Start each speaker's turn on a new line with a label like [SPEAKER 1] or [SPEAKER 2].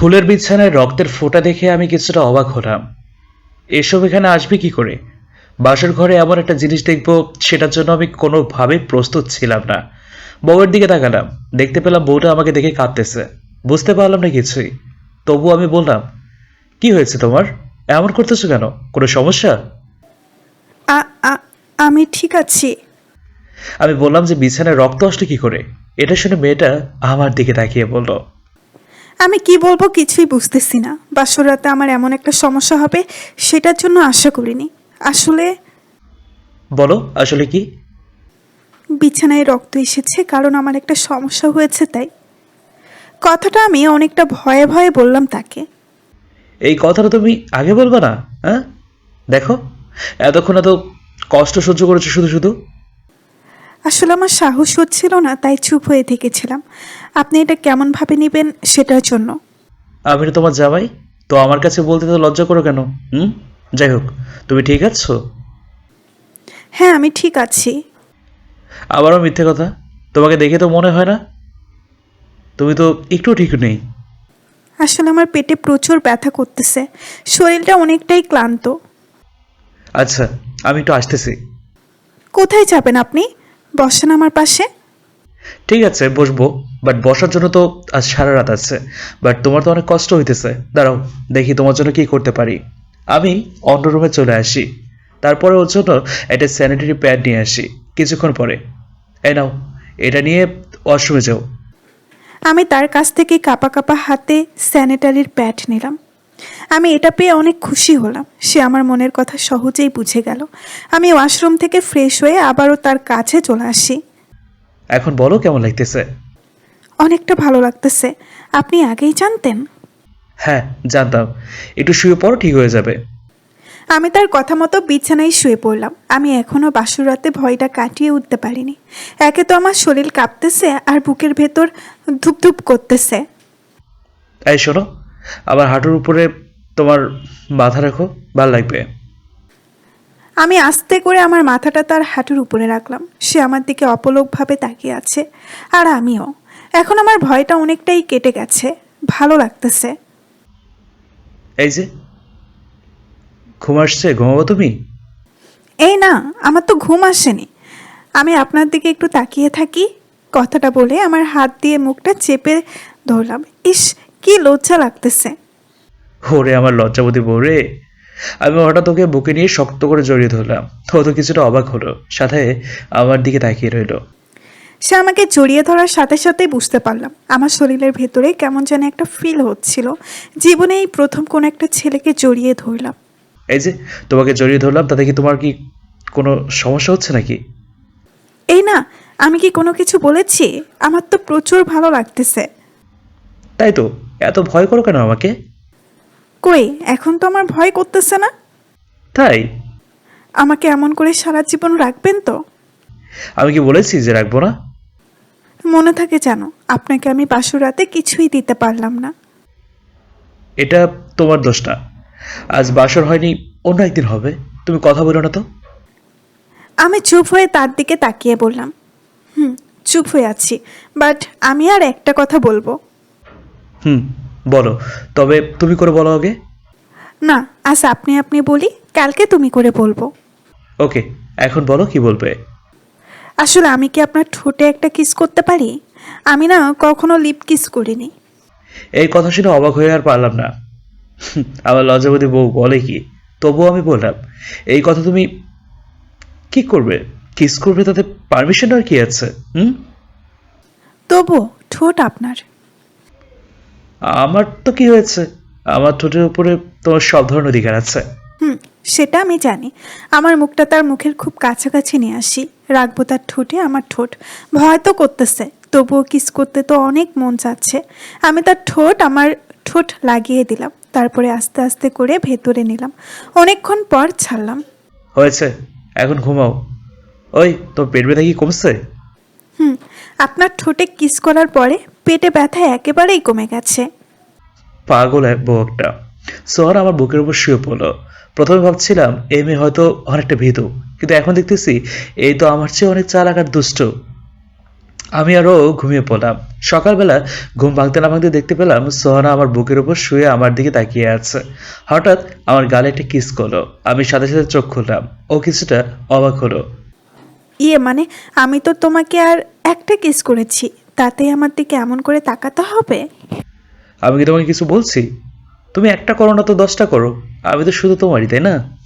[SPEAKER 1] ফুলের বিছানায় রক্তের ফোঁটা দেখে আমি কিছুটা অবাক হলাম। এসব এখানে আসবে কি করে? বাসর ঘরে এমন একটা জিনিস দেখব সেটার জন্য আমি কোনোভাবে প্রস্তুত ছিলাম না। বউয়ের দিকে তাকালাম। দেখতে পেলাম বউটা আমাকে দেখে কাঁদতেছে। বুঝতে পারলাম না কিছুই। তবু আমি বললাম কি হয়েছে তোমার? এমন করতেছো কেন? কোনো সমস্যা?
[SPEAKER 2] আমি ঠিক আছি।
[SPEAKER 1] আমি বললাম যে বিছানায় রক্ত আসলে কি করে? এটা শুনে মেয়েটা আমার দিকে তাকিয়ে বলল
[SPEAKER 2] আমি কি বলব কিছুই বুঝতেছি না। বাসর রাতে আমার এমন একটা সমস্যা হবে সেটার জন্য আশা করিনি। আসলে
[SPEAKER 1] বলো আসলে কি?
[SPEAKER 2] বিছানায় রক্ত এসেছে কারণ আমার একটা সমস্যা হয়েছে তাই। কথাটা আমি অনেকটা ভয়ে ভয়ে বললাম তাকে।
[SPEAKER 1] এই কথাটা তুমি আগে বলবে না হ্যাঁ? দেখো এতক্ষণ এত কষ্ট সহ্য করেছ শুধু শুধু।
[SPEAKER 2] আসলে আমার সাহস হচ্ছিল না তাই চুপ হয়ে থেকেছিলাম। আপনি এটা কেমনভাবে নেবেন সেটার জন্য?
[SPEAKER 1] আমি তো তোমার জামাই? তো আমার কাছে বলতে তো লজ্জা করো কেন? হুম? যাই হোক তুমি ঠিক আছো?
[SPEAKER 2] হ্যাঁ আমি ঠিক আছি।
[SPEAKER 1] আবারও মিথ্যে কথা? তোমাকে দেখে তো মনে হয় না? তুমি তো একটু ঠিক নেই।
[SPEAKER 2] আসলে আমার পেটে প্রচুর ব্যথা করতেছে। শরীরটা অনেকটাই ক্লান্ত।
[SPEAKER 1] আচ্ছা আমি একটু আসতেছি।
[SPEAKER 2] কোথায় যাবেন আপনি? বসেন আমার পাশে।
[SPEAKER 1] ঠিক আছে বসবো বাট বসার জন্য তো আজ সারা রাত আছে বাট তোমার তো অনেক কষ্ট হইতেছে। দাঁড়াও দেখি তোমার জন্য কি করতে পারি। আমি অন্য রুমে চলে আসি তারপরে ওর জন্য একটা স্যানিটারি প্যাড নিয়ে আসি কিছুক্ষণ পরে। এই নাও এটা নিয়ে ওয়াশরুমে যাও।
[SPEAKER 2] আমি তার কাছ থেকে কাপা কাপা হাতে স্যানিটারির প্যাড নিলাম। আমি এটা পেয়ে অনেক খুশি হলাম। সে আমার মনের কথা সহজেই বুঝে গেল। আমি ওয়াশরুম থেকে ফ্রেশ হয়ে আবারও তার কাছে চলে আসি।
[SPEAKER 1] এখন বলো কেমন লাগতেছে?
[SPEAKER 2] অনেকটা ভালো লাগতেছে। আপনি আগেই জানতেন?
[SPEAKER 1] হ্যাঁ জানতাম। একটু শুয়ে পড়ো ঠিক হয়ে যাবে।
[SPEAKER 2] আমি তার কথা মতো বিছানায় শুয়ে পড়লাম। আমি এখনও বাসুর রাতে ভয়টা কাটিয়ে উঠতে পারিনি। একে তো আমার শরীর কাঁপতেছে আর বুকের ভেতর ধুপধুপ করতেছে।
[SPEAKER 1] এই শোনো আবার হাঁটুর উপরে তোমার মাথা রাখো ভালো লাগবে।
[SPEAKER 2] আমি আস্তে করে আমার মাথাটা তার হাঁটুর উপরে রাখলাম। সে আমার দিকে অপলকভাবে তাকিয়ে আছে আর আমিও। এখন আমার ভয়টা অনেকটাই কেটে গেছে ভালো লাগতেছে।
[SPEAKER 1] এই যে ঘুম আসছে ঘুমাবো তুমি?
[SPEAKER 2] এই না আমার তো ঘুম আসেনি। আমি আপনার দিকে একটু তাকিয়ে থাকি কথাটা বলে আমার হাত দিয়ে মুখটা চেপে ধরলাম। ইস কি লজ্জা লাগতেছে?
[SPEAKER 1] ওরে আমার লজ্জাবতী বউ রে। আমি হঠাৎ ওকে বুকে নিয়ে শক্ত করে জড়িয়ে ধরলাম। ও তো কিছুটা অবাক হলো সাথে আমার দিকে তাকিয়ে রইল।
[SPEAKER 2] সে আমাকে জড়িয়ে ধরার সাথে সাথেই বুঝতে পারলাম। আমার শরীরের ভেতরে কেমন যেন একটা ফিল হচ্ছিল। জীবনে এই প্রথম কোনো একটা ছেলেকে জড়িয়ে ধরলাম।
[SPEAKER 1] এই যে তোমাকে জড়িয়ে ধরলাম তাতে কি তোমার কি কোনো সমস্যা হচ্ছে নাকি?
[SPEAKER 2] এই না আমি কি কোনো কিছু বলেছি? আমার তো প্রচুর ভালো লাগতেছে।
[SPEAKER 1] তাই তো। এত ভয় করো কেন আমাকে?
[SPEAKER 2] কই এখন তো আমার ভয় করতেছে না?
[SPEAKER 1] তাই?
[SPEAKER 2] আমাকে এমন করে সারা জীবন রাখবেন তো?
[SPEAKER 1] আমি কি বলেছি যে রাখব না?
[SPEAKER 2] মনে থাকে জানো আপনাকে আমি বাসুরাতে কিছুই দিতে পারলাম না।
[SPEAKER 1] এটা তোমার দোষ না আজ বাসর হয়নি অন্য একদিন হবে। তুমি কথা বলো না তো।
[SPEAKER 2] আমি চুপ হয়ে তার দিকে তাকিয়ে বললাম হুম চুপ হয়ে আছি বাট আমি আর একটা কথা বলব।
[SPEAKER 1] হুম বলো। তবে তুমি করে বলো আগে।
[SPEAKER 2] না আজ আপনি আপনি বলি কালকে তুমি করে বলব।
[SPEAKER 1] ওকে এখন বলো কি বলবে।
[SPEAKER 2] আসলে আমি কি আপনার ঠোঁটে একটা কিস করতে পারি? আমি না কখনো লিপ কিস করিনি।
[SPEAKER 1] এই কথা শুনে অবাক হয়ে আর পারলাম না। আমার লজ্জাবতী বউ বলে কি? তবুও আমি বললাম এই কথা তুমি কি করবে? কিস করবে তাতে পারমিশন আর কি আছে? হুম?
[SPEAKER 2] তবুও ঠোঁট আপনার।
[SPEAKER 1] আমার তো কি হয়েছে? আমার ঠোঁটের উপরে তোমার সব ধরনের অধিকার আছে।
[SPEAKER 2] হুম সেটা আমি জানি। আমার মুখটা তার মুখের খুব কাছাকাছি নিয়ে আসি। রাখব তার ঠোঁটে আমার ঠোঁট। ভয় তো করতেছে তবুও কিস করতে তো অনেক মন চাচ্ছে। আমি তার ঠোঁট আমার ঠোঁট লাগিয়ে দিলাম তারপরে আস্তে আস্তে করে ভেতরে নিলাম। অনেকক্ষণ পর ছাড়লাম।
[SPEAKER 1] হয়েছে এখন ঘুমাও। ওই তোর পেট ব্যথা কি কমছে?
[SPEAKER 2] হুম আপনার ঠোঁটে কিস করার পরে পেটে ব্যথা একেবারেই কমে গেছে।
[SPEAKER 1] পাগল এক বউ একটা সোহান আমার বুকের উপর শুয়ে পড়ল। প্রথমে ভাবছিলাম এই মেয়ে হয়তো অনেকটা ভীতু কিন্তু এখন দেখতেছি এই তো আমার চেয়ে অনেক চালাক আর দুষ্ট। আমি আরও ঘুমিয়ে পড়লাম। সকালবেলা ঘুম ভাঙতে না ভাঙতে দেখতে পেলাম সোহানা আমার বুকের উপর শুয়ে আমার দিকে তাকিয়ে আছে। হঠাৎ আমার গালে একটা কিস করল। আমি সাথে সাথে চোখ খুললাম। ও কিছুটা অবাক হলো।
[SPEAKER 2] ইয়ে মানে আমি তো তোমাকে আর একটা কিস করেছি। তাতে আমার দিকে এমন করে তাকাতে হবে?
[SPEAKER 1] আমি কি তোমাকে কিছু বলছি? তুমি একটা করো না তো দশটা করো, আমি তো শুধু তোমারই, তাই না?